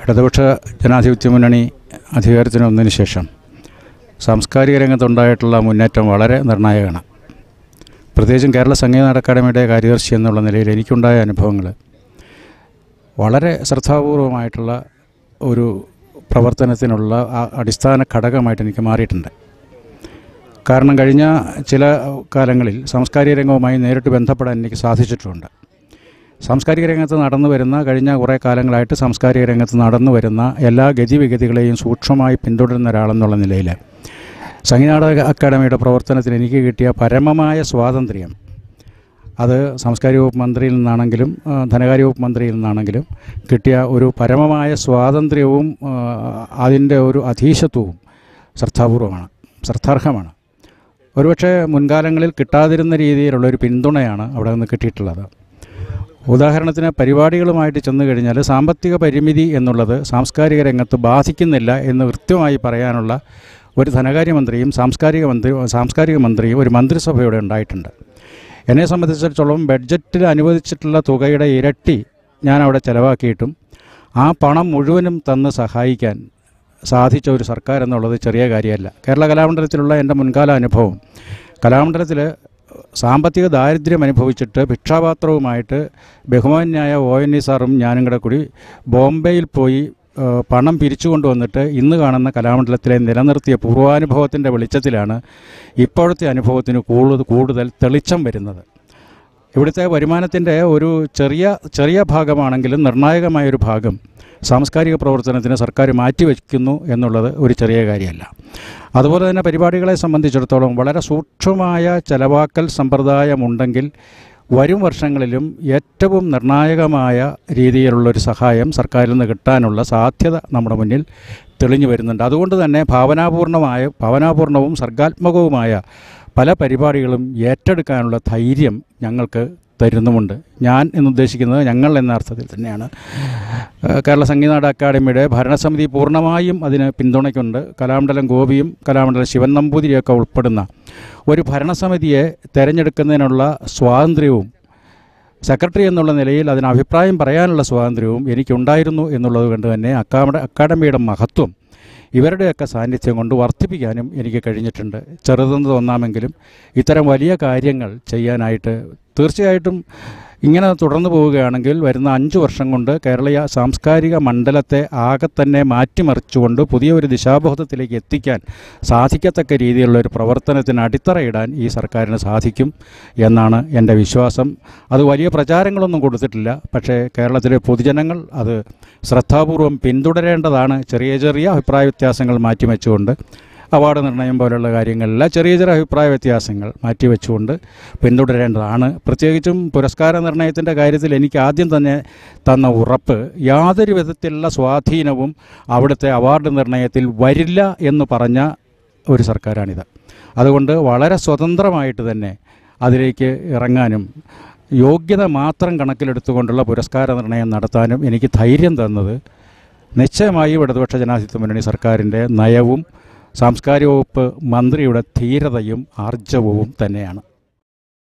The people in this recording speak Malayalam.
ഇടതുപക്ഷ ജനാധിപത്യ മുന്നണി അധികാരത്തിന് വന്നതിന് ശേഷം സാംസ്കാരിക രംഗത്തുണ്ടായിട്ടുള്ള മുന്നേറ്റം വളരെ നിർണായകമാണ്. പ്രത്യേകിച്ചും കേരള സംഗീത അക്കാദമിയുടെ കാര്യദർശി എന്നുള്ള നിലയിൽ എനിക്കുണ്ടായ അനുഭവങ്ങൾ വളരെ ശ്രദ്ധാപൂർവമായിട്ടുള്ള ഒരു പ്രവർത്തനത്തിനുള്ള അടിസ്ഥാന ഘടകമായിട്ട് എനിക്ക് മാറിയിട്ടുണ്ട്. കാരണം കഴിഞ്ഞ ചില കാലങ്ങളിൽ സാംസ്കാരിക രംഗവുമായി നേരിട്ട് ബന്ധപ്പെടാൻ എനിക്ക് സാധിച്ചിട്ടുമുണ്ട് സാംസ്കാരിക രംഗത്ത് നടന്നു വരുന്ന കഴിഞ്ഞ കുറേ കാലങ്ങളായിട്ട് സാംസ്കാരിക രംഗത്ത് നടന്നു വരുന്ന എല്ലാ ഗതിവിഗതികളെയും സൂക്ഷ്മമായി പിന്തുടരുന്ന ഒരാളെന്നുള്ള നിലയിൽ സംഗീനാടക അക്കാദമിയുടെ പ്രവർത്തനത്തിന് എനിക്ക് കിട്ടിയ പരമമായ സ്വാതന്ത്ര്യം. അത് സാംസ്കാരിക വകുപ്പ് മന്ത്രിയിൽ നിന്നാണെങ്കിലും ധനകാര്യ വകുപ്പ് മന്ത്രിയിൽ നിന്നാണെങ്കിലും കിട്ടിയ ഒരു പരമമായ സ്വാതന്ത്ര്യവും അതിന്റെ ഒരു അധീശത്വവും ശ്രദ്ധാപൂർവമാണ് ശ്രദ്ധാർഹമാണ്. ഒരുപക്ഷെ മുൻകാലങ്ങളിൽ കിട്ടാതിരുന്ന രീതിയിലുള്ള ഒരു പിന്തുണയാണ് അവിടെ നിന്ന് കിട്ടിയിട്ടുള്ളത്. ഉദാഹരണത്തിന് പരിപാടികളുമായിട്ട് ചെന്നു കഴിഞ്ഞാൽ സാമ്പത്തിക പരിമിതി എന്നുള്ളത് സാംസ്കാരിക രംഗത്ത് ബാധിക്കുന്നില്ല എന്ന് കൃത്യമായി പറയാനുള്ള ഒരു ധനകാര്യമന്ത്രിയും സാംസ്കാരിക മന്ത്രി സാംസ്കാരിക മന്ത്രിയും ഒരു മന്ത്രിസഭയോടെ ഉണ്ടായിട്ടുണ്ട്. എന്നെ സംബന്ധിച്ചിടത്തോളം ബഡ്ജറ്റിൽ അനുവദിച്ചിട്ടുള്ള തുകയുടെ ഇരട്ടി ഞാൻ അവിടെ ചിലവാക്കിയിട്ടും ആ പണം മുഴുവനും തന്ന് സഹായിക്കാൻ സാധിച്ച ഒരു സർക്കാർ എന്നുള്ളത് ചെറിയ കാര്യമല്ല. കേരള കലാമണ്ഡലത്തിലുള്ള എന്റെ മുൻകാല അനുഭവം. കലാമണ്ഡലത്തിൽ സാമ്പത്തിക ദാരിദ്ര്യം അനുഭവിച്ചിട്ട് ഭിക്ഷാപാത്രവുമായിട്ട് ബഹുമാന്യായ ഒ എൻ ഇ സാറും ഞാനും കൂടെ കൂടി ബോംബെയിൽ പോയി പണം പിരിച്ചു കൊണ്ടുവന്നിട്ട് ഇന്ന് കാണുന്ന കലാമണ്ഡലത്തിലെ നിലനിർത്തിയ പൂർവാനുഭവത്തിന്റെ വെളിച്ചത്തിലാണ് ഇപ്പോഴത്തെ അനുഭവത്തിന് കൂടുതൽ കൂടുതൽ തെളിച്ചം വരുന്നത്. ഇവിടുത്തെ വരുമാനത്തിന്റെ ഒരു ചെറിയ ചെറിയ ഭാഗമാണെങ്കിലും നിർണായകമായൊരു ഭാഗം സാംസ്കാരിക പ്രവർത്തനത്തിന് സർക്കാർ മാറ്റിവെക്കുന്നു എന്നുള്ളത് ഒരു ചെറിയ കാര്യമല്ല. അതുപോലെ തന്നെ പരിപാടികളെ സംബന്ധിച്ചിടത്തോളം വളരെ സൂക്ഷ്മമായ ചെലവാക്കൽ സമ്പ്രദായമുണ്ടെങ്കിൽ വരും വർഷങ്ങളിലും ഏറ്റവും നിർണായകമായ രീതിയിലുള്ളൊരു സഹായം സർക്കാരിൽ നിന്ന് കിട്ടാനുള്ള സാധ്യത നമ്മുടെ മുന്നിൽ തെളിഞ്ഞു വരുന്നുണ്ട്. അതുകൊണ്ട് തന്നെ ഭാവനാപൂർണമായ ഭാവനാപൂർണവും സർഗാത്മകവുമായ പല പരിപാടികളും ഏറ്റെടുക്കാനുള്ള ധൈര്യം ഞങ്ങൾക്ക് തരുന്നുമുണ്ട്. ഞാൻ എന്നുദ്ദേശിക്കുന്നത് ഞങ്ങൾ എന്ന അർത്ഥത്തിൽ തന്നെയാണ്. കേരള സംഗീതനാട് അക്കാദമിയുടെ ഭരണസമിതി പൂർണമായും അതിന് പിന്തുണയ്ക്കുണ്ട് കലാമണ്ഡലം ഗോപിയും കലാമണ്ഡലം ശിവൻ നമ്പൂതിരിയൊക്കെ ഉൾപ്പെടുന്ന ഒരു ഭരണസമിതിയെ തിരഞ്ഞെടുക്കുന്നതിനുള്ള സ്വാതന്ത്ര്യവും സെക്രട്ടറി എന്നുള്ള നിലയിൽ അതിന് അഭിപ്രായം പറയാനുള്ള സ്വാതന്ത്ര്യവും എനിക്കുണ്ടായിരുന്നു എന്നുള്ളത് കൊണ്ട് തന്നെ അക്കാമ അക്കാഡമിയുടെ മഹത്വം ഇവരുടെയൊക്കെ സാന്നിധ്യം കൊണ്ട് വർദ്ധിപ്പിക്കാനും എനിക്ക് കഴിഞ്ഞിട്ടുണ്ട്. ചെറുതെന്ന് തോന്നാമെങ്കിലും ഇത്തരം വലിയ കാര്യങ്ങൾ ചെയ്യാനായിട്ട് തീർച്ചയായിട്ടും ഇങ്ങനെ തുടർന്നു പോവുകയാണെങ്കിൽ വരുന്ന അഞ്ച് വർഷം കൊണ്ട് കേരളീയ സാംസ്കാരിക മണ്ഡലത്തെ ആകെ തന്നെ മാറ്റിമറിച്ചുകൊണ്ട് പുതിയ ഒരു ദിശാബോധത്തിലേക്ക് എത്തിക്കാൻ സാധിക്കത്തക്ക രീതിയിലുള്ള ഒരു പ്രവർത്തനത്തിന് അടിത്തറയിടാൻ ഈ സർക്കാരിന് സാധിക്കും എന്നാണ് എന്റെ വിശ്വാസം. അത് വലിയ പ്രചാരങ്ങളൊന്നും കൊടുത്തിട്ടില്ല. പക്ഷേ കേരളത്തിലെ പൊതുജനങ്ങൾ അത് ശ്രദ്ധാപൂർവം പിന്തുടരേണ്ടതാണ്. ചെറിയ ചെറിയ അഭിപ്രായ വ്യത്യാസങ്ങൾ മാറ്റിവെച്ചുകൊണ്ട് അവാർഡ് നിർണയം പോലുള്ള കാര്യങ്ങളിലെ ചെറിയ ചെറിയ അഭിപ്രായ വ്യത്യാസങ്ങൾ മാറ്റിവെച്ചുകൊണ്ട് പിന്തുടരേണ്ടതാണ്. പ്രത്യേകിച്ചും പുരസ്കാര നിർണയത്തിന്റെ കാര്യത്തിൽ എനിക്ക് ആദ്യം തന്നെ തന്ന ഉറപ്പ് യാതൊരു വിധത്തിലുള്ള സ്വാധീനവും അവിടുത്തെ അവാർഡ് നിർണയത്തിൽ വരില്ല എന്ന് പറഞ്ഞ ഒരു സർക്കാരാണിത്. അതുകൊണ്ട് വളരെ സ്വതന്ത്രമായിട്ട് തന്നെ അതിലേക്ക് ഇറങ്ങാനും യോഗ്യത മാത്രം കണക്കിലെടുത്തുകൊണ്ടുള്ള പുരസ്കാര നിർണയം നടത്താനും എനിക്ക് ധൈര്യം തന്നത് നിശ്ചയമായും ഇടതുപക്ഷ ജനാധിപത്യ മുന്നണി സർക്കാരിന്റെ നയവും സാംസ്കാരിക വകുപ്പ് മന്ത്രിയുടെ ധീരതയും ആർജവവും തന്നെയാണ്.